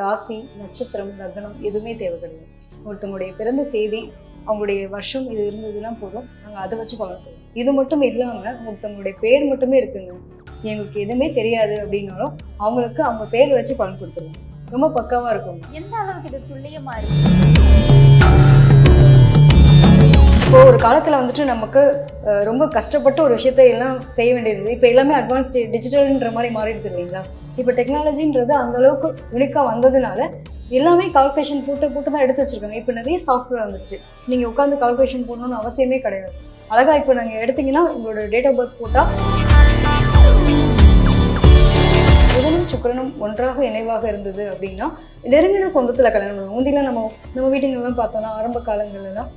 ராசி நட்சத்திரம் லக்னம் எதுவுமே தேவை கிடையாது ஒருத்தவங்களுடைய பிறந்த தேதி அவங்களுடைய வருஷம் இது இருந்ததுன்னா போதும். நாங்கள் அதை வச்சு பலன் சொல்லுவோம் இது மட்டும் இல்லாமல் ஒருத்தவங்களுடைய பேர் மட்டுமே இருக்குங்க. எங்களுக்கு எதுவுமே தெரியாது அப்படின்னாலும் அவங்களுக்கு அவங்க பேர் வச்சு பலன் கொடுத்துருவோம். ரொம்ப பக்காவாக இருக்கும் எந்த அளவுக்கு இது துல்லியமாக இருக்கு? இப்போ ஒரு காலத்தில் வந்துட்டு நமக்கு ரொம்ப கஷ்டப்பட்டு ஒரு விஷயத்தை எல்லாம் செய்ய வேண்டியது. இப்போ எல்லாமே அட்வான்ஸ் டிஜிட்டல்ன்ற மாதிரி மாறிடுது இல்லைங்களா? இப்போ டெக்னாலஜின்றது அந்த அளவுக்கு வந்ததுனால எல்லாமே கால்குலேஷன் போட்டு போட்டு தான் எடுத்து வச்சிருக்காங்க. இப்போ நிறைய சாஃப்ட்வேர் வந்துச்சு நீங்கள் உட்காந்து கால்குலேஷன் போடணும்னு அவசியமே கிடையாது. அழகா இப்போ நீங்கள் எடுத்தீங்கன்னா உங்களோட டேட் ஆஃப் பர்த் போட்டால் புதனும் சுக்கிரனும் ஒன்றாக இணைவாக இருந்தது அப்படின்னா நெருங்கின சொந்தத்தில் கல்யாணம் பண்ணுவோம் முந்திலாம் நம்ம நம்ம வீட்டுங்கள்லாம் பார்த்தோம்னா ஆரம்ப காலங்கள்லாம்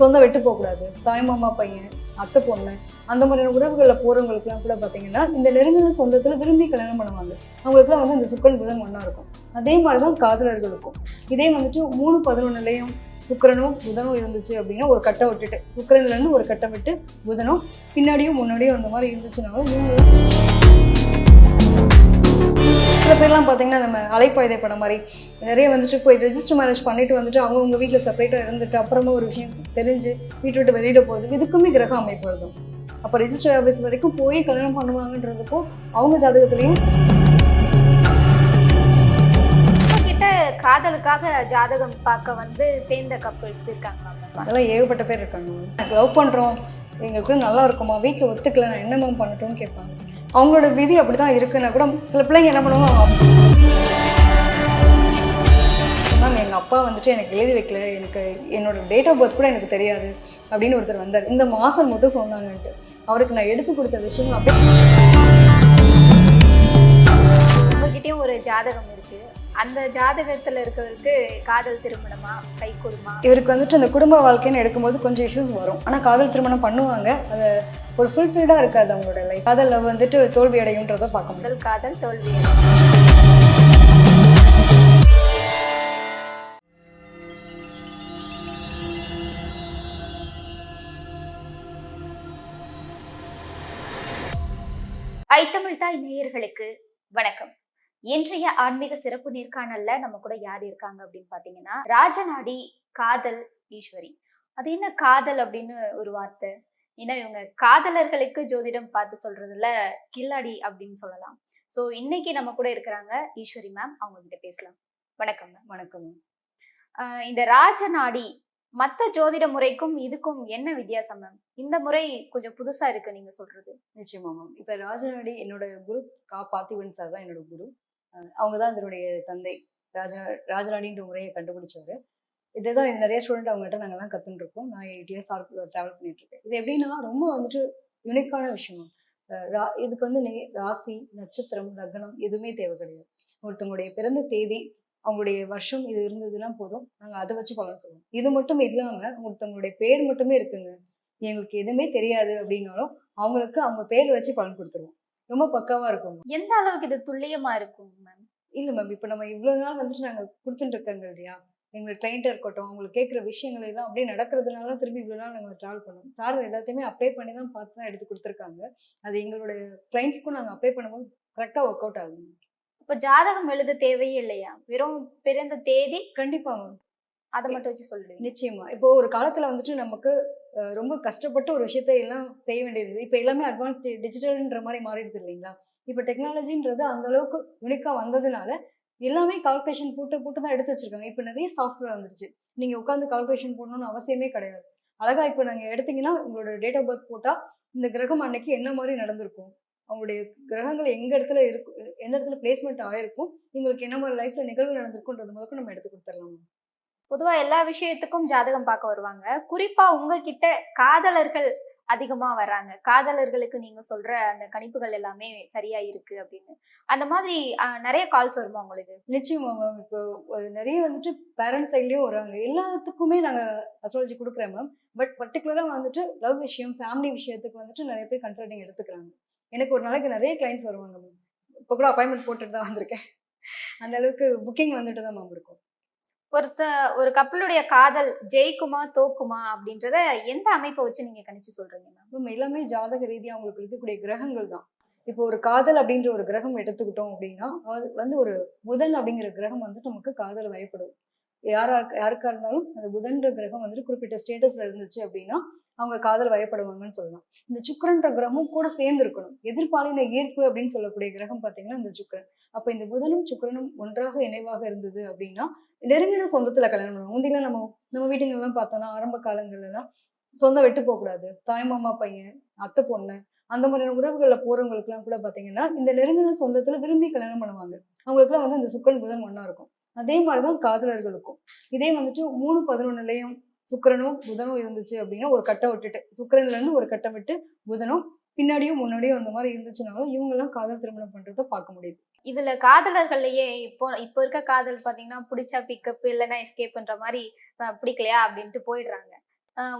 சொந்தம் விட்டு போகக்கூடாது. தாய் மாமா பையன் அத்தை பொண்ணு அந்த மாதிரியான உறவுகளில் போகிறவங்களுக்குலாம் கூட பார்த்தீங்கன்னா இந்த நெருங்கின சொந்தத்தில் விரும்பி கல்யாணம் பண்ணுவாங்க. அவங்களுக்குலாம் வந்து இந்த சுக்கரன் புதன் ஒன்றா இருக்கும். அதே மாதிரி தான் காதலர்களுக்கும். இதே வந்துட்டு மூணு பதினொன்றுலையும் சுக்கரனும் புதனும் இருந்துச்சு அப்படின்னா ஒரு கட்டை விட்டுட்டு சுக்கரன்லேருந்து ஒரு கட்டை விட்டு புதனும் பின்னாடியும் முன்னாடியும் அந்த மாதிரி இருந்துச்சுனாலும் சில பேர்லாம் பார்த்தீங்கன்னா நம்ம அலைப்பாய்தை படம் மாதிரி நிறைய வந்துட்டு போய் ரெஜிஸ்டர் மேரேஜ் பண்ணிட்டு வந்துட்டு அவங்கவுங்க வீட்டில் செப்பரேட்டாக இருந்துட்டு அப்புறமா ஒரு விஷயம் தெரிஞ்சு வீட்டை விட்டு வெளியிட போகுது இதுக்குமே கிரக அமைப்பு இருக்கும் அப்போ ரெஜிஸ்டர் ஆஃபீஸ் வரைக்கும் போய் கல்யாணம் பண்ணுவாங்கன்றதுக்கும் அவங்க ஜாதகத்துலேயும் காதலுக்காக ஜாதகம் பார்க்க வந்து சேர்ந்த கப்பிள்ஸ் இருக்காங்களா மேம் அதெல்லாம் ஏகப்பட்ட பேர் இருக்காங்க. லவ் பண்ணுறோம் எங்களுக்குள்ள நல்லா இருக்குமா? வீட்டில் ஒத்துக்கல நான் என்ன மேம் பண்ணட்டும்னு கேட்பாங்க. அவங்களோட விதி அப்படி தான் இருக்குன்னா கூட சில பிள்ளைங்க என்ன பண்ணுவாங்க? மேம் எங்கள் அப்பா வந்துட்டு எனக்கு எழுதி வைக்கல. எனக்கு என்னோட டேட் ஆஃப் பர்த் கூட எனக்கு தெரியாது. அப்படின்னு ஒருத்தர் வந்தார். இந்த மாதம் மட்டும் சொன்னாங்கன்ட்டு. அவருக்கு நான் எடுத்து கொடுத்த விஷயம் அப்படியே உங்ககிட்டயும் ஒரு ஜாதகம் இருக்குது அந்த ஜாதகத்துல இருக்கிறவருக்கு காதல் திருமணமா? கை கொடுமா? இவருக்கு வந்துட்டு அந்த குடும்ப வாழ்க்கைன்னு எடுக்கும்போது கொஞ்சம் இஷ்யூஸ் வரும். ஆனால் காதல் திருமணம் பண்ணுவாங்க. அது ஒரு ஃபுல்ஃபில்டாக இருக்காது அவங்களோட லைஃப் காதலில் வந்துட்டு தோல்வி அடையுன்றதை பார்க்க முதல் காதல் தோல்வி. ஐத்தமிழ் தாய் நேயர்களுக்கு வணக்கம். இன்றைய ஆன்மீக சிறப்பு நேர்காணல்ல நம்ம கூட யார் இருக்காங்க அப்படின்னு பாத்தீங்கன்னா ராஜநாடி காதல் ஈஸ்வரி. அது என்ன காதல் அப்படின்னு ஒரு வார்த்தை? ஏன்னா இவங்க காதலர்களுக்கு ஜோதிடம் பார்த்து சொல்றதுல கில்லாடி அப்படின்னு சொல்லலாம். சோ இன்னைக்கு நம்ம கூட இருக்கிறாங்க ஈஸ்வரி மேம் அவங்க கிட்ட பேசலாம். வணக்கம் மேம் வணக்கம் இந்த ராஜநாடி மத்த ஜோதிட முறைக்கும் இதுக்கும் என்ன வித்தியாசம் மேம் இந்த முறை கொஞ்சம் புதுசா இருக்கு நீங்க சொல்றது. நிச்சயமா மேம் இப்போ ராஜநாடி என்னோட குரு கா பார்த்திபன் சார் தான் என்னோட குரு அவங்க தான் இதனுடைய தந்தை. ராஜா ராஜராணின்ற முறையை கண்டுபிடிச்சவர். இதுதான் இது நிறைய ஸ்டூடெண்ட் அவங்ககிட்ட நாங்கெல்லாம் கற்றுன்னு இருக்கோம் நான் எயிட் இயர்ஸ் ட்ராவல் பண்ணிட்டு இருக்கேன் இது எப்படின்னா ரொம்ப வந்துட்டு யுனிக்கான விஷயம். ரா இதுக்கு வந்து ராசி நட்சத்திரம் லக்னம் எதுவுமே தேவை கிடையாது. ஒருத்தவங்களுடைய பிறந்த தேதி அவங்களுடைய வருஷம் இது இருந்ததுன்னா போதும். நாங்கள் அதை வச்சு பலன் சொல்லுவோம் இது மட்டும் இல்லாமல் ஒருத்தவங்களுடைய பேர் மட்டுமே இருக்குங்க. எங்களுக்கு எதுவுமே தெரியாது அப்படின்னாலும் அவங்களுக்கு அவங்க பேர் வச்சு பலன் கொடுத்துருவோம். ரொம்ப பக்காவா இருக்கும். எந்த அளவுக்கு இது துல்லியமா இருக்கும் மேம் இல்ல மேம் இப்போ நம்ம இவ்வளவு நாள் வந்துட்டு நாங்க கொடுத்துட்டு இருக்காங்க இல்லையா? எங்களுக்கு கிளைண்ட்டாக இருக்கட்டும் அவங்களுக்கு கேட்குற விஷயங்கள் எல்லாம் அப்படியே நடக்கிறதுனால தான் திருப்பி இவ்வளோ நாள் நாங்கள் ட்ராவல் பண்ணோம். சார் எல்லாத்தையுமே அப்ளை பண்ணி தான் பார்த்து தான் எடுத்து கொடுத்துருக்காங்க. அது எங்களோட கிளைண்ட்ஸ்க்கும் நாங்கள் அப்ளை பண்ணும்போது கரெக்டாக ஒர்க் அவுட் ஆகுது இப்ப ஜாதகம் எழுத தேவையே இல்லையா? வெறும் பிறந்த தேதி கண்டிப்பா மேம் அதை மட்டும் வச்சு சொல்லுவீங்க. நிச்சயமா. இப்போ ஒரு காலத்துல வந்துட்டு நமக்கு ரொம்ப கஷ்டப்பட்டு ஒரு விஷயத்தை எல்லாம் செய்ய வேண்டியது. இப்போ எல்லாமே அட்வான்ஸ் டிஜிட்டல்ன்ற மாதிரி மாறிடுது இல்லைங்களா? இப்போ டெக்னாலஜின்றது அந்த அளவுக்கு யூனிக்காக வந்ததுனால எல்லாமே கால்குலேஷன் போட்டு போட்டு தான் எடுத்து வச்சிருக்காங்க. இப்போ நிறைய சாஃப்ட்வேர் வந்துருச்சு நீங்கள் உட்காந்து கால்குலேஷன் போடணும்னு அவசியமே கிடையாது. அழகாக இப்போ நாங்கள் எடுத்தீங்கன்னா உங்களோட டேட் ஆஃப் பர்த் போட்டால் இந்த கிரகம் அன்னைக்கு என்ன மாதிரி நடந்திருக்கும்? அவங்களுடைய கிரகங்கள் எங்க இடத்துல இருக்கு எந்த இடத்துல பிளேஸ்மெண்ட் ஆயிருக்கும்? உங்களுக்கு என்ன மாதிரி லைஃப்ல நிகழ்வு நடந்திருக்குன்றது முதல்ல நம்ம எடுத்து கொடுத்துடலாம்? பொதுவா எல்லா விஷயத்துக்கும் ஜாதகம் பார்க்க வருவாங்க. குறிப்பா உங்ககிட்ட காதலர்கள் அதிகமா வர்றாங்க. காதலர்களுக்கு நீங்க சொல்ற அந்த கணிப்புகள் எல்லாமே சரியா இருக்கு அப்படின்னு. அந்த மாதிரி நிறைய கால்ஸ் வருமா உங்களுக்கு? நிச்சயமா மேம் இப்போ நிறைய வந்துட்டு பேரண்ட்ஸ் சைட்லயும் வருவாங்க. எல்லாத்துக்குமே நாங்க அஸ்ட்ராலஜி கொடுக்குறேன் மேம் பட் பர்டிகுலரா வந்துட்டு லவ் விஷயம் ஃபேமிலி விஷயத்துக்கு வந்துட்டு நிறைய பேர் கன்சல்டிங் எடுத்துக்கிறாங்க. எனக்கு ஒரு நாளைக்கு நிறைய கிளைண்ட்ஸ் வருவாங்க மேம் இப்போ கூட அப்பாயின்மெண்ட் போட்டுட்டு தான் வந்திருக்கேன். அந்த அளவுக்கு புக்கிங் வந்துட்டு தான் மேம் இருக்கும். ஒருத்த ஒரு கப்பலுடைய காதல் ஜெயிக்குமா தோக்குமா அப்படின்றத எந்த அமைப்பை வச்சு நீங்க கணிச்சு சொல்றீங்க மேம் எல்லாமே ஜாதக ரீதியா அவங்களுக்கு இருக்கக்கூடிய கிரகங்கள் தான். இப்போ ஒரு காதல் அப்படின்ற ஒரு கிரகம் எடுத்துக்கிட்டோம் அப்படின்னா அது வந்து ஒரு புதன் அப்படிங்கிற கிரகம் வந்து நமக்கு காதல் வயப்படும். யாரா யாருக்கா இருந்தாலும் அந்த புதன்ற கிரகம் வந்துட்டு குறிப்பிட்ட ஸ்டேட்டஸ்ல இருந்துச்சு அப்படின்னா அவங்க காதல் வயப்படுவாங்கன்னு சொல்லலாம். இந்த சுக்கிரன்ற கிரகமும் கூட சேர்ந்து இருக்கணும் எதிர்பாலின ஈர்ப்பு அப்படின்னு சொல்லக்கூடிய கிரகம் பார்த்தீங்கன்னா இந்த சுக்கிரன். அப்போ இந்த புதனும் சுக்கிரனும் ஒன்றாக இணைவாக இருந்தது அப்படின்னா நெருங்கின சொந்தத்துல கல்யாணம் பண்ணுவோம் முந்தையில நம்ம நம்ம வீட்டுங்கள்லாம் பார்த்தோம்னா ஆரம்ப காலங்கள்லாம் சொந்தம் விட்டு போகக்கூடாது தாய் மாமா பையன் அத்தை பொண்ணு அந்த மாதிரியான உறவுகளில் போறவங்களுக்குலாம் கூட பார்த்தீங்கன்னா இந்த நெருங்கின சொந்தத்துல விரும்பி கல்யாணம் பண்ணுவாங்க. அவங்களுக்குலாம் வந்து இந்த சுக்கரன் புதன் ஒன்றா இருக்கும். அதே மாதிரிதான் காதலர்களுக்கும். இதே வந்துட்டு மூணு பதினொன்னுலையும் சுக்கிரனும் புதனும் இருந்துச்சு அப்படின்னா ஒரு கட்டை விட்டுட்டு சுக்கிரன்ல இருந்து ஒரு கட்டை விட்டு புதனும் பின்னாடியும் முன்னாடியும் அந்த மாதிரி இருந்துச்சுனாலும் இவங்க எல்லாம் காதல் திருமணம் பண்றத பார்க்க முடியுது. இதுல காதலர்கள்லயே இப்போ இப்போ இருக்க காதல் பாத்தீங்கன்னா பிடிச்சா பிக்கப் இல்லைன்னா எஸ்கேப் பண்ற மாதிரி பிடிக்கலையா அப்படின்ட்டு போயிடுறாங்க.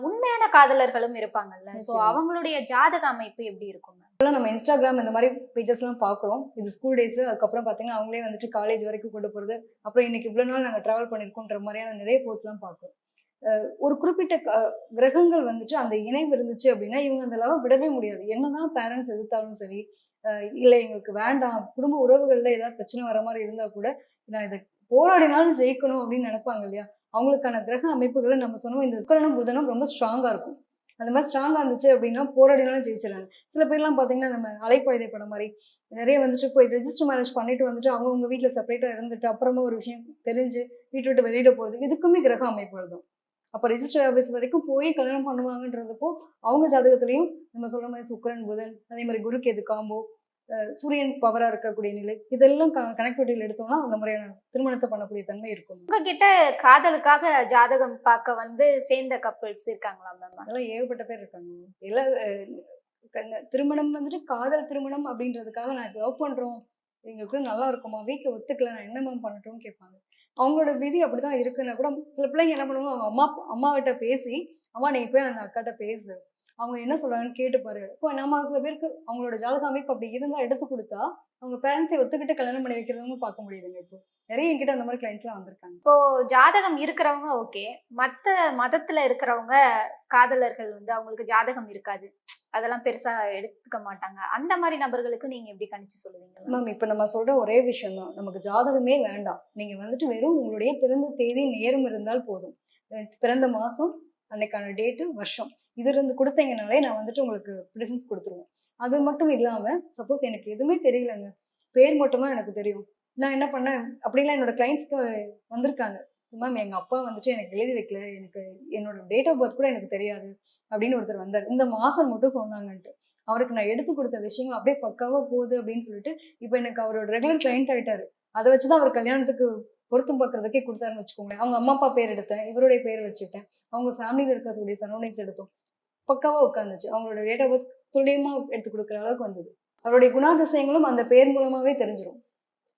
உண்மையான காதலர்களும் இருப்பாங்கல்ல. சோ நிச்சயமா. அவங்களுடைய ஜாதக அமைப்பு எப்படி இருக்கும் இப்பெல்லாம் நம்ம இன்ஸ்டாகிராம் இந்த மாதிரி பேஜஸ் எல்லாம் பாக்குறோம் இது ஸ்கூல் டேஸ் அதுக்கப்புறம் பாத்தீங்கன்னா அவங்களே வந்துட்டு காலேஜ் வரைக்கும் கொண்டு போறது அப்புறம் இன்னைக்கு இவ்வளவு நாள் நாங்க டிராவல் பண்ணிருக்கோன்ற மாதிரியான நிறைய போஸ்ட் எல்லாம் பார்க்கிறோம். ஒரு குறிப்பிட்ட கிரகங்கள் வந்துட்டு அந்த இணைவு இருந்துச்சு அப்படின்னா இவங்க அந்த லவ் விடவே முடியாது. என்னதான் பேரண்ட்ஸ் எதிர்த்தாலும் சரி இல்லை எங்களுக்கு வேண்டாம் குடும்ப உறவுகளில் ஏதாவது பிரச்சனை வர மாதிரி இருந்தால் கூட நான் இதை போராடினாலும் ஜெயிக்கணும் அப்படின்னு நினைப்பாங்க இல்லையா? அவங்களுக்கான கிரக அமைப்புகளை நம்ம சொன்னோம். இந்த சுக்கரனும் புதனும் ரொம்ப ஸ்ட்ராங்காக இருக்கும். அந்த மாதிரி ஸ்ட்ராங்காக இருந்துச்சு அப்படின்னா போராடினாலும் ஜெயிச்சிடறாங்க சில பேர்லாம் பார்த்தீங்கன்னா நம்ம அலைப்பாய்தை படம் மாதிரி நிறைய வந்துட்டு போய் ரெஜிஸ்டர் மேரேஜ் பண்ணிட்டு வந்துட்டு அவங்கவுங்க வீட்டில் செப்பரேட்டாக இருந்துட்டு அப்புறமா ஒரு விஷயம் தெரிஞ்சு வீட்டு விட்டு வெளியிட போகிறது இதுக்குமே கிரக அமைப்புகள் தான். அப்போ ரெஜிஸ்டர் ஆஃபீஸ் வரைக்கும் போய் கல்யாணம் பண்ணுவாங்கன்றதுப்போ அவங்க ஜாதகத்திலையும் நம்ம சொல்ற மாதிரி சுக்கிரன் புதன் அதே மாதிரி குரு கேது காம்போ சூரியன் பவரா இருக்கக்கூடிய நிலை இதெல்லாம் கனெக்டிவிட்டியில் எடுத்தோம்னா அந்த மாதிரியான திருமணத்தை பண்ணக்கூடிய தன்மை இருக்கும். உங்ககிட்ட காதலுக்காக ஜாதகம் பார்க்க வந்து சேர்ந்த கப்பிள்ஸ் இருக்காங்களா மேம் அதெல்லாம் ஏகப்பட்ட பேர் இருக்காங்க. கங்க- திருமணம் வந்துட்டு காதல் திருமணம் அப்படின்றதுக்காக நான் லவ் பண்றோம். எங்களுக்குள்ள நல்லா இருக்குமா? வீட்டுல ஒத்துக்கல நான் என்ன மேம் பண்ணட்டும்னு கேட்பாங்க. அவங்களோட விதி அப்படிதான் இருக்குன்னா கூட சில பிள்ளைங்க என்ன பண்ணுவாங்க? அவங்க அம்மா அம்மாவிட்ட பேசி அம்மா நீ போய் அந்த அக்காட்ட பேசு. அவங்க என்ன சொல்றாங்கன்னு கேட்டு பாரு. இப்போ நம்ம சில பேருக்கு அவங்களோட ஜாதக அமைப்பு அப்படி இருந்தா எடுத்து கொடுத்தா அவங்க பேரண்ட்ஸை ஒத்துக்கிட்டு கல்யாணம் பண்ணி வைக்கிறவங்க பார்க்க முடியுதுங்க இப்போ. நிறைய என்கிட்ட அந்த மாதிரி கிளைண்ட்லாம் வந்திருக்காங்க. இப்போ ஜாதகம் இருக்கிறவங்க ஓகே மத்த மதத்துல இருக்கிறவங்க காதலர்கள் வந்து அவங்களுக்கு ஜாதகம் இருக்காது. அதெல்லாம் பெருசா எடுத்துக்க மாட்டாங்க. அந்த மாதிரி நபர்களுக்கு நீங்க எப்படி கணிச்சு சொல்லுவீங்க? மேம் இப்போ நம்ம சொல்ற ஒரே விஷயம் தான் நமக்கு ஜாதகமே வேண்டாம். நீங்க வந்துட்டு வெறும் உங்களுடைய பிறந்த தேதி நேரம் இருந்தால் போதும். பிறந்த மாசம் அன்னைக்கான டேட்டு வருஷம். இது இருந்து கொடுத்தீங்கனாலே நான் வந்துட்டு உங்களுக்கு ப்ரெசன்ஸ் கொடுத்துருவேன் அது மட்டும் இல்லாம சப்போஸ் எனக்கு எதுவுமே தெரியலங்க. பேர் மட்டும்தான் எனக்கு தெரியும். நான் என்ன பண்ணேன்? அப்படிலாம் என்னோட கிளைண்ட்ஸ்க்கு வந்திருக்காங்க. மேம் எங்க அப்பா வந்துட்டு எனக்கு எழுதி வைக்கல. எனக்கு என்னோட டேட் ஆஃப் பர்த் கூட எனக்கு தெரியாது அப்படின்னு ஒருத்தர் வந்தார். இந்த மாசம் மட்டும் சொன்னாங்கன்ட்டு. அவருக்கு நான் எடுத்து கொடுத்த விஷயங்கள் அப்படியே பக்காவா போகுது அப்படின்னு சொல்லிட்டு இப்போ எனக்கு அவரோட ரெகுலர் கிளைண்ட் ஆயிட்டாரு. அதை வச்சுதான் அவர் கல்யாணத்துக்கு பொருத்தம் பார்க்கறதுக்கே கொடுத்தாருன்னு வச்சுக்கோங்களேன். அவங்க அம்மா அப்பா பேர் எடுத்தேன். இவருடைய பேர் வச்சுட்டேன் அவங்க ஃபேமிலியில் இருக்கக்கூடிய சரௌண்டிங்ஸ் எடுத்தோம். பக்காவா உட்காந்துச்சு. அவங்களோட டேட் ஆஃப் பர்த் துல்லியமா எடுத்து கொடுக்குற அளவுக்கு வந்தது. அவருடைய குணாதிசயங்களும் அந்த பேர் மூலமாவே தெரிஞ்சிடும்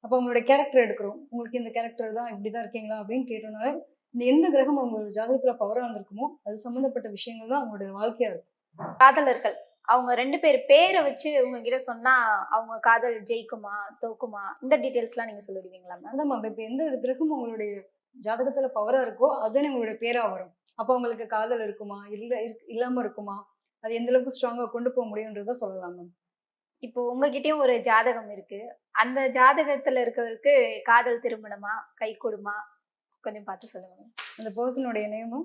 அப்போ அவங்களோட கேரக்டர் எடுக்கிறோம். உங்களுக்கு இந்த கேரக்டர் தான் இப்படிதான் இருக்கீங்களா அப்படின்னு கேட்டோம்னால இந்த எந்த கிரகம் அவங்களோட ஜாதகத்துல பவரா இருந்திருக்குமோ அது சம்மந்தப்பட்ட விஷயங்கள் தான் அவங்களுடைய வாழ்க்கையா இருக்கும் காதலர்கள். அவங்க ரெண்டு பேர் பேரை வச்சு உங்ககிட்ட சொன்னா அவங்க காதல் ஜெயிக்குமா தோக்குமா? இந்த டீடைல்ஸ்லாம் நீங்க சொல்லிடுவீங்களா மேம் அதான் மேம் இப்போ எந்த கிரகம் உங்களுடைய ஜாதகத்துல பவரா இருக்கோ அதுதானே உங்களுடைய பேரா வரும். அப்போ உங்களுக்கு காதல் இருக்குமா? இல்ல இருக்கு- இல்லாம இருக்குமா? அது எந்த அளவுக்கு ஸ்ட்ராங்கா கொண்டு போக முடியுன்றத சொல்லலாம் மேம் இப்போ உங்ககிட்டயும் ஒரு ஜாதகம் இருக்கு. அந்த ஜாதகத்துல இருக்கவருக்கு காதல் திருமணமா? கை கொடுமா? கொஞ்சம் பார்த்து சொல்லுங்க. அந்த பர்சனுடைய நேமும்?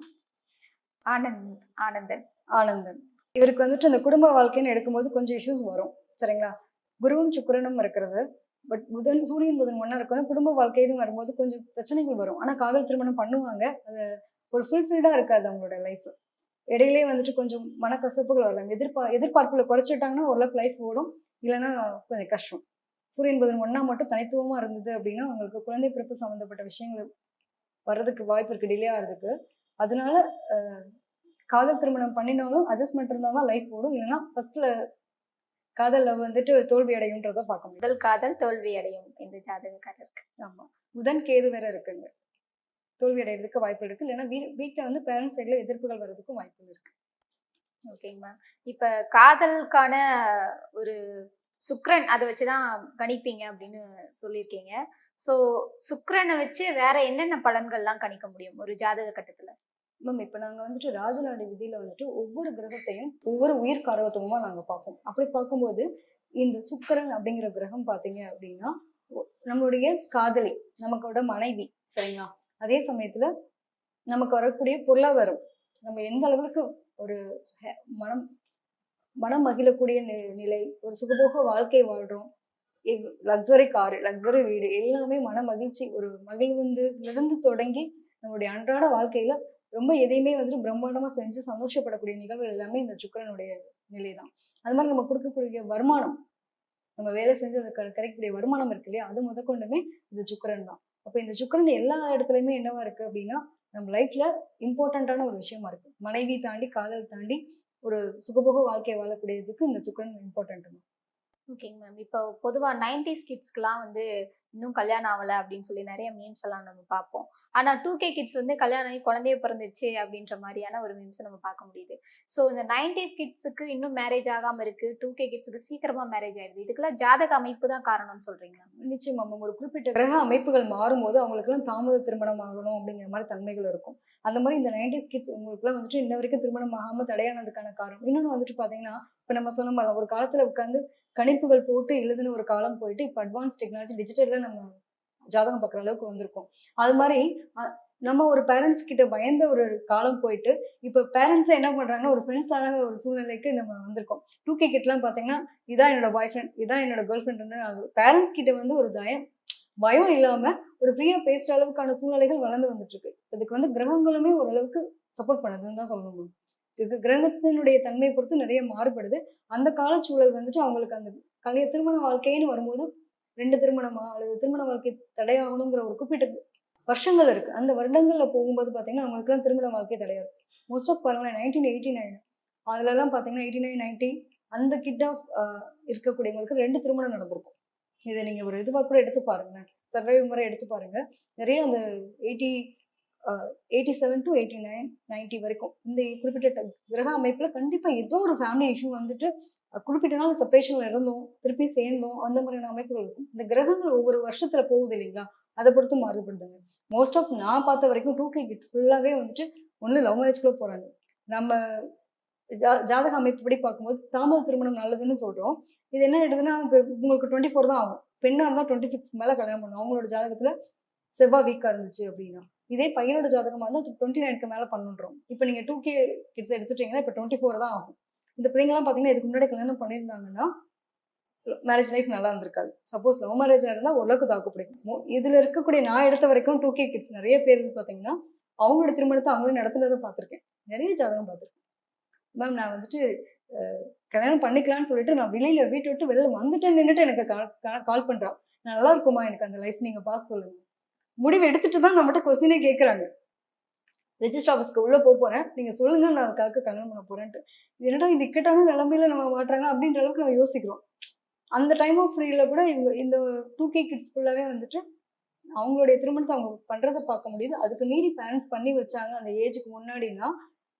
ஆனந்த் ஆனந்தன். ஆனந்தன். இவருக்கு வந்துட்டு அந்த குடும்ப வாழ்க்கைன்னு எடுக்கும்போது கொஞ்சம் இஷ்யூஸ் வரும். சரிங்களா? குருவும் சுக்கிரனும் இருக்கிறது. பட் புதன் சூரியன் புதன் ஒன்றா இருக்கும். குடும்ப வாழ்க்கைன்னு வரும்போது கொஞ்சம் பிரச்சனைகள் வரும். ஆனா காதல் திருமணம் பண்ணுவாங்க. அது ஒரு ஃபுல்ஃபில்டா இருக்காது அவங்களோட லைஃப் இடையிலே வந்துட்டு கொஞ்சம் மனக்கசப்புகள் வரலாம். எதிர்பார் எதிர்பார்ப்புல குறைச்சிட்டாங்கன்னா ஓரளவுக்கு லைஃப் ஓடும். இல்லைன்னா கொஞ்சம் கஷ்டம். சூரியன் புதன் ஒண்ணா மட்டும் தனித்துவமா இருந்தது அப்படின்னா அவங்களுக்கு குழந்தை பிறப்பு சம்மந்தப்பட்ட விஷயங்கள் வர்றதுக்கு வாய்ப்பு இருக்கு டிலே ஆகிறதுக்கு. அதனால காதல் திருமணம் பண்ணினாலும் அட்ஜஸ்ட்மெண்ட் இருந்தால் தான் லைஃப் ஓடும். இல்லைன்னா ஃபர்ஸ்ட்ல காதல்ல வந்துட்டு தோல்வி அடையுன்றத பார்க்க முடியும். முதல் காதல் தோல்வி அடையும் இந்த ஜாதகக்காரருக்கு ஆமா. புதன் கேது வேற இருக்குங்க. தோல்வி அடைகிறதுக்கு வாய்ப்பு இருக்கு. இல்லைன்னா வீ வீட்டில் வந்து பேரண்ட்ஸ் சைடில் எதிர்ப்புகள் வர்றதுக்கும் வாய்ப்பு இருக்கு. ஓகேங்க மேம் இப்ப காதலுக்கான ஒரு சுக்ரன் அதை வச்சுதான் கணிப்பீங்க அப்படின்னு சொல்லியிருக்கீங்க. ஸோ சுக்ரனை வச்சு வேற என்னென்ன பலன்கள்லாம் கணிக்க முடியும் ஒரு ஜாதக கட்டத்துல? மேம் இப்போ நாங்கள் வந்துட்டு ராஜநாடி விதியில வந்துட்டு ஒவ்வொரு கிரகத்தையும் ஒவ்வொரு உயிர் காரகத்துவமா நாங்கள் பார்ப்போம். அப்படி பார்க்கும்போது இந்த சுக்கரன் அப்படிங்கிற கிரகம் பார்த்தீங்க அப்படின்னா நம்மளுடைய காதலி நமக்கோட மனைவி சரிங்களா? அதே சமயத்துல நமக்கு வரக்கூடிய பொருளாதாரம் நம்ம எந்த அளவுக்கு ஒரு மனம் மனம் மகிழக்கூடிய நிலை ஒரு சுகபோக வாழ்க்கை வாழ்றோம். லக்ஸரி காரு லக்ஸரி வீடு எல்லாமே மன மகிழ்ச்சி ஒரு மகிழ்வுந்து இருந்து தொடங்கி நம்மளுடைய அன்றாட வாழ்க்கையில ரொம்ப எதையுமே வந்துட்டு பிரம்மாண்டமா செஞ்சு சந்தோஷப்படக்கூடிய நிகழ்வு எல்லாமே இந்த சுக்கரனுடைய நிலை தான் அது மாதிரி நம்ம கொடுக்கக்கூடிய வருமானம் நம்ம வேலை செஞ்சு அது க- கிடைக்கக்கூடிய வருமானம் இருக்கு இல்லையா? அது முதற்கொண்டுமே இந்த சுக்கிரன் தான் அப்போ இந்த சுக்கரன் எல்லா இடத்துலயுமே என்னவா இருக்கு அப்படின்னா நம்ம லைஃப்ல இம்பார்ட்டண்ட்டான ஒரு விஷயமா இருக்கு. மனைவி தாண்டி காதல் தாண்டி ஒரு சுகபோக வாழ்க்கை வாழக்கூடியதுக்கு இந்த சுக்கரன் இம்பார்ட்டன்ட் தான் ஓகேங்க மேம் இப்போ பொதுவாக நைன்டிஸ் கிட்ஸ்க்குலாம் வந்து இன்னும் கல்யாணம் ஆகல அப்படின்னு சொல்லி நிறைய மீம்ஸ் எல்லாம் நம்ம பார்ப்போம். ஆனா டூ கே கிட்ஸ் வந்து கல்யாணம் ஆகி குழந்தைய பிறந்துச்சு அப்படின்ற மாதிரியான ஒரு மீம்ஸ் நம்ம பார்க்க முடியுது. ஸோ இந்த நைன்டிஸ் கிட்ஸுக்கு இன்னும் மேரேஜ் ஆகாம இருக்கு. டூ கே கிட்ஸுக்கு சீக்கிரமா மேரேஜ் ஆயிடுது. இதுக்கெல்லாம் ஜாதக அமைப்பு தான் காரணம்னு சொல்றீங்களா? நிச்சயமா உங்களுக்கு ஒரு குறிப்பிட்ட கிரக அமைப்புகள் மாறும்போது அவங்களுக்குலாம் தாமத திருமணம் ஆகணும் அப்படிங்கிற மாதிரி தன்மைகள் இருக்கும். அந்த மாதிரி இந்த நைன்டிஸ் கிட்ஸ் உங்களுக்குலாம் வந்துட்டு இன்ன வரைக்கும் திருமணம் ஆகாமல் தடையானதுக்கான காரணம். இன்னொன்று வந்துட்டு பார்த்தீங்கன்னா இப்போ நம்ம சொன்ன மாதிரி ஒரு காலத்தில் உட்காந்து கணிப்புகள் போட்டு எழுதின ஒரு காலம் போயிட்டு இப்போ அட்வான்ஸ் டெக்னாலஜி டிஜிட்டலில் நம்ம ஜாதகம் பார்க்குற அளவுக்கு வந்திருக்கோம். அது மாதிரி நம்ம ஒரு பேரண்ட்ஸ் கிட்ட பயந்த ஒரு காலம் போயிட்டு இப்ப பேரண்ட்ஸ் என்ன பண்றாங்கன்னா ஒரு ஃப்ரெண்ட்ஸான ஒரு சூழ்நிலைக்கு நம்ம வந்திருக்கோம். டூ கே கிட்லாம் பார்த்தீங்கன்னா இதான் என்னோட பாய் ஃப்ரெண்ட் இதான் என்னோட கேர்ள் ஃப்ரெண்ட் பேரண்ட்ஸ் கிட்ட வந்து ஒரு தயம் பயம் இல்லாம ஒரு ஃப்ரீயாக பேசுற அளவுக்கான சூழ்நிலைகள் வளர்ந்து வந்துட்டு இருக்கு இதுக்கு வந்து கிரகங்களுமே ஓரளவுக்கு சப்போர்ட் பண்ணுதுன்னு தான் சொல்லணும் இது கிரகத்தினுடைய தன்மையை பொறுத்து நிறைய மாறுபடுது. அந்த காலச்சூழல் வந்துட்டு அவங்களுக்கு அந்த கலைய திருமண வாழ்க்கைன்னு வரும்போது ரெண்டு திருமணமா? அல்லது திருமண வாழ்க்கை தடையாகணுங்கிற ஒரு குறிப்பிட்ட வருஷங்கள் இருக்கு. அந்த வருடங்கள்ல போகும்போது பாத்தீங்கன்னா அவங்களுக்குலாம் திருமண வாழ்க்கை இருக்கும் மோஸ்ட் ஆஃப் பாருங்களேன் நைன்டீன் எயிட்டி நைன் அதுலலாம் பாத்தீங்கன்னா எயிட்டி நைன் நைன்டி அந்த கிட் ஆஃப் இருக்கக்கூடியவங்களுக்கு ரெண்டு திருமணம் நடந்திருக்கும். இதை நீங்க ஒரு இதுவா கூட எடுத்து பாருங்களேன். சர்வே முறை எடுத்து பாருங்க. நிறைய அந்த eighty eighty seven to eighty nine ninety வரைக்கும் இந்த குறிப்பிட்ட கிரக அமைப்புல கண்டிப்பா ஏதோ ஒரு ஃபேமிலி இஷ்யூ வந்துட்டு குறிப்பிட்ட நாள் செப்பரேஷன்ல இருந்தோம் திருப்பி சேர்ந்தோம் அந்த மாதிரியான அமைப்புகள் இருக்கும். இந்த கிரகங்கள் ஒவ்வொரு வருஷத்துல போகுது இல்லைங்களா? அதை பொறுத்து மாறுபடுதுங்க. மோஸ்ட் ஆஃப் நான் பார்த்த வரைக்கும் டூ கே கிட் ஃபுல்லாவே வந்துட்டு ஒன்று லவ் மேரேஜ்குள்ள போறாங்க. நம்ம ஜா- ஜாதக அமைப்புப்படி பார்க்கும்போது தாமத திருமணம் நல்லதுன்னு சொல்றோம். இது என்ன எடுதுன்னா உங்களுக்கு டுவெண்ட்டி ஃபோர் தான் ஆகும். பெண்ணாக இருந்தால் டுவெண்ட்டி சிக்ஸ் மேலே கல்யாணம் பண்ணும். அவங்களோட ஜாதகத்துல செவ்வாய் வீக்காக இருந்துச்சு அப்படின்னா. இதே பையனோட ஜாதகமாக இருந்தால் டுவெண்ட்டி நைனுக்கு மேலே பண்ணுன்றோம். இப்போ நீங்கள் டூ கே கிட்ஸ் எடுத்துட்டீங்கன்னா இப்போ டுவெண்ட்டி ஃபோர் தான் ஆகும். இந்த பிள்ளைங்கலாம் பார்த்தீங்கன்னா இதுக்கு முன்னாடி கல்யாணம் பண்ணியிருந்தாங்கன்னா மேரேஜ் லைஃப் நல்லா இருந்திருக்காது. சப்போஸ் லவ் மேரேஜாக இருந்தால் ஓரளவுக்கு தாக்கு பிடிக்கும். இதில் இருக்கக்கூடிய நான் எடுத்த வரைக்கும் டூ கே கிட்ஸ் நிறைய பேர் பார்த்தீங்கன்னா அவங்களோட திருமணத்தை அவங்களே நடத்துனதை பார்த்துருக்கேன். நிறைய ஜாதகம் பார்த்துருக்கேன். மேம் நான் வந்துட்டு கல்யாணம் பண்ணிக்கலாம்னு சொல்லிட்டு நான் வெளியில் வீட்டை விட்டு வெளியில் வந்துட்டேன் நின்றுட்டு எனக்கு கால் பண்ணுறான் நல்லா இருக்குமா எனக்கு அந்த லைஃப் நீங்கள் பாஸ் சொல்லுங்கள் முடிவு எடுத்துட்டு தான் நம்மகிட்ட கொஸ்டினே கேட்குறாங்க ரெஜிஸ்டர் ஆஃபீஸ்க்கு உள்ள போக போறேன். நீங்க சொல்லுங்க நான் அதுக்காக கல்யாணம் பண்ண போறேன்ட்டு. இது என்னடா இது இக்கட்டான நிலைமையில நம்ம மாட்டுறாங்க அப்படின்ற அளவுக்கு நம்ம யோசிக்கிறோம். அந்த டைம் ஆஃப் ஃப்ரீல கூட இவங்க இந்த டூ கே கிட்ஸ் ஃபுல்லாவே வந்துட்டு அவங்களுடைய திருமணத்தை அவங்க பண்றதை பார்க்க முடியுது. அதுக்கு மீறி பேரண்ட்ஸ் பண்ணி வச்சாங்க. அந்த ஏஜுக்கு முன்னாடினா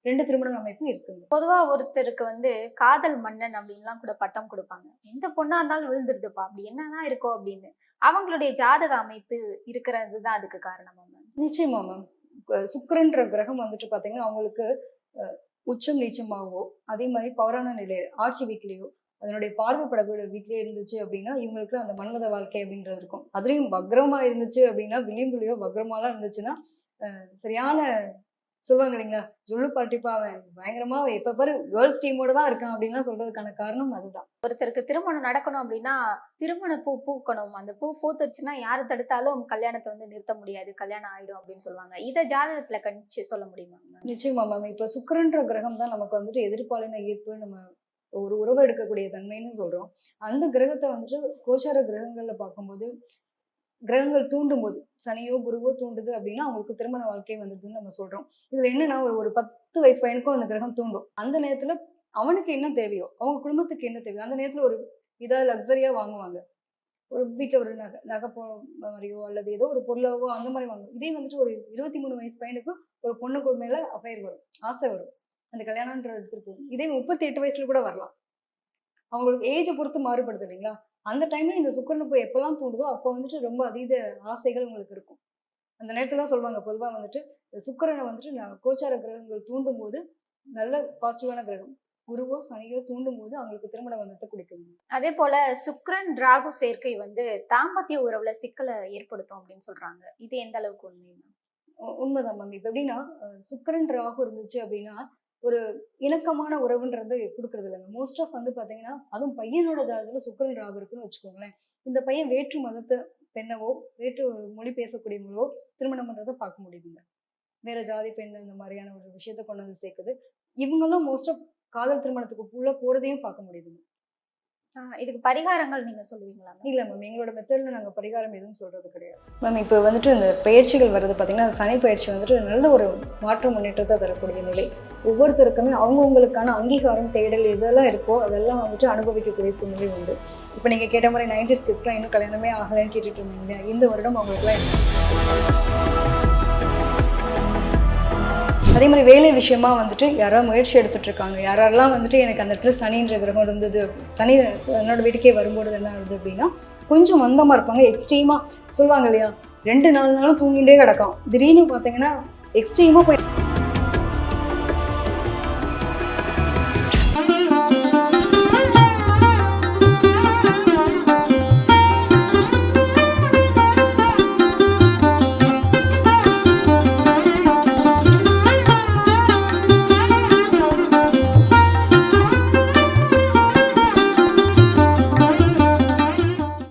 ரெண்டு திருமண அமைப்பு இருக்குங்க. பொதுவா ஒருத்தருக்கு வந்து காதல் மன்னன் அப்படின்லாம் கூட பட்டம் கொடுப்பாங்க. எந்த பொண்ணா இருந்தாலும் விழுந்துருதுப்பா. அப்படி என்னதான் இருக்கோ அப்படின்னு. அவங்களுடைய ஜாதக அமைப்பு இருக்கிறது தான் அதுக்கு காரணமா மேம் நிச்சயமா மேம் சுக்கிரன்ற கிரகம் வந்துட்டு பார்த்தீங்கன்னா அவங்களுக்கு உச்சம் நீச்சமாகவோ அதே மாதிரி பௌராண நிலை ஆட்சி வீட்லேயோ அதனுடைய பார்வைப்படக்கூடிய வீட்லேயே இருந்துச்சு அப்படின்னா இவங்களுக்கு அந்த மன்மத வாழ்க்கை அப்படின்றது இருக்கும். அதுலேயும் வக்ரமா இருந்துச்சு அப்படின்னா விளிம்புலையோ வக்ரமாலாம் இருந்துச்சுன்னா சரியான சொல்லுவாங்க இல்லைங்களா? ஜொல்லு பாட்டிப்பா அவன் பயங்கரமா எப்ப பாரு கேர்ள்ஸ் டீமோட தான் இருக்கான் அப்படின்லாம் சொல்றதுக்கான காரணம் அதுதான். ஒருத்தருக்கு திருமணம் நடக்கணும் அப்படின்னா திருமண பூ பூக்கணும். அந்த பூ பூத்துருச்சுன்னா யாரு தடுத்தாலும் கல்யாணத்தை வந்து நிறுத்த முடியாது. கல்யாணம் ஆயிடும் அப்படின்னு சொல்லுவாங்க. இதை ஜாதகத்துல கணிச்சு சொல்ல முடியுமா? நிச்சயமா மேம் இப்ப சுக்கிரன்ற கிரகம் தான் நமக்கு வந்துட்டு எதிர்பாலின ஈர்ப்பு நம்ம ஒரு உறவு எடுக்கக்கூடிய தன்மைன்னு சொல்றோம். அந்த கிரகத்தை வந்துட்டு கோச்சார கிரகங்கள்ல பார்க்கும்போது கிரகங்கள் தூண்டும் போது சனியோ குருவோ தூண்டுது அப்படின்னா அவங்களுக்கு திருமண வாழ்க்கை வந்ததுன்னு நம்ம சொல்றோம். இதுல என்னன்னா ஒரு ஒரு பத்து வயசு பையனுக்கும் அந்த கிரகம் தூண்டும். அந்த நேரத்துல அவனுக்கு என்ன தேவையோ அவங்க குடும்பத்துக்கு என்ன தேவையோ அந்த நேரத்துல ஒரு இதா லக்ஸரியா வாங்குவாங்க. ஒரு வீட்டுல ஒரு நகை நகை போ மாதிரியோ அல்லது ஏதோ ஒரு பொருளாவோ அந்த மாதிரி வாங்குவோம் இதே வந்துட்டு ஒரு இருபத்தி மூணு வயசு பையனுக்கு ஒரு பொண்ணுக்கு மேல அஃபயர் வரும் ஆசை வரும். அந்த கல்யாணம்ன்ற எடுத்துட்டு போகும். இதே முப்பத்தி எட்டு வயசுல கூட வரலாம். அவங்களுக்கு ஏஜை பொறுத்து மாறுபடுது இல்லைங்களா? அந்த டைம்ல இந்த சுக்கரனை போய் எப்பெல்லாம் தூண்டுதோ அப்போ வந்துட்டு ரொம்ப அதீத ஆசைகள் உங்களுக்கு இருக்கும். அந்த நேரத்துல தான் சொல்லுவாங்க பொதுவா வந்துட்டு சுக்கிரனை வந்துட்டு கோச்சார கிரகங்கள் தூண்டும் போது நல்ல பாசிட்டிவான கிரகம். குருவோ சனியோ தூண்டும் போது அவங்களுக்கு திருமண பந்தத்தை கொடுக்குது அதே போல சுக்கிரன் ராகு சேர்க்கை வந்து தாம்பத்திய உறவுல சிக்கலை ஏற்படுத்தும் அப்படின்னு சொல்றாங்க. இது எந்த அளவுக்கு உண்மை? உண்மைதான் மேம் இப்போ எப்படின்னா சுக்கிரன் ராகு இருந்துச்சு அப்படின்னா ஒரு இணக்கமான உறவுன்றது கொடுக்கறது இல்லைங்க மோஸ்ட் ஆஃப் வந்து பார்த்தீங்கன்னா அதுவும் பையனோட ஜாதகத்தில் சுக்கரன் ராகு இருக்குன்னு வச்சுக்கோங்களேன். இந்த பையன் வேற்று மதத்தை பெண்ணவோ வேற்று மொழி பேசக்கூடியவங்களோ திருமணம் பண்ணுறதை பார்க்க முடியுதுங்க வேற ஜாதி பெண் இந்த மாதிரியான ஒரு விஷயத்த கொண்டு வந்து சேர்க்குது. இவங்களும் மோஸ்ட் ஆஃப் காதல் திருமணத்துக்கு உள்ள போறதையும் பார்க்க முடியுதுங்க இதுக்கு பரிகாரங்கள் நீங்க சொல்லுவீங்களா இல்லை இல்ல மேம் எங்களோட மெத்தட்ல நாங்க பரிகாரம் எதுவும் சொல்றது கிடையாது. மேம் இப்போ வந்துட்டு இந்த பயிற்சிகள் வர்றது பாத்தீங்கன்னா அந்த சனி பயிற்சி வந்துட்டு நல்ல ஒரு மாற்ற முன்னேற்றத்தை தரக்கூடிய நிலை. ஒவ்வொருத்தருக்குமே அவங்கவுங்களுக்கான அங்கீகாரம் தேடல் இதெல்லாம் இருக்கோ அதெல்லாம் வந்துட்டு அனுபவிக்கக்கூடிய சூழ்நிலை உண்டு. இப்போ நீங்க கேட்ட மாதிரி நைன்டி ஸ்கிட்ஸ்லாம் இன்னும் கல்யாணமே ஆகலைன்னு கேட்டுட்டு இருந்தீங்க. இந்த வருடம் அவங்களுக்குலாம் அதே மாதிரி வேலை விஷயமா வந்துட்டு யாராவது முயற்சி எடுத்துட்ருக்காங்க. யாரெல்லாம் வந்துட்டு எனக்கு அந்த இடத்துல சனின்ற கிரகம் இருந்தது சனி என்னோட வீட்டுக்கே வரும்போது என்ன இருந்தது அப்படின்னா கொஞ்சம் மந்தமாக இருப்பாங்க எக்ஸ்ட்ரீமாக சொல்லுவாங்க இல்லையா? ரெண்டு நாலு நாளும் தூங்கிட்டே கிடக்கும். திடீர்னு பார்த்தீங்கன்னா எக்ஸ்ட்ரீமாக போய்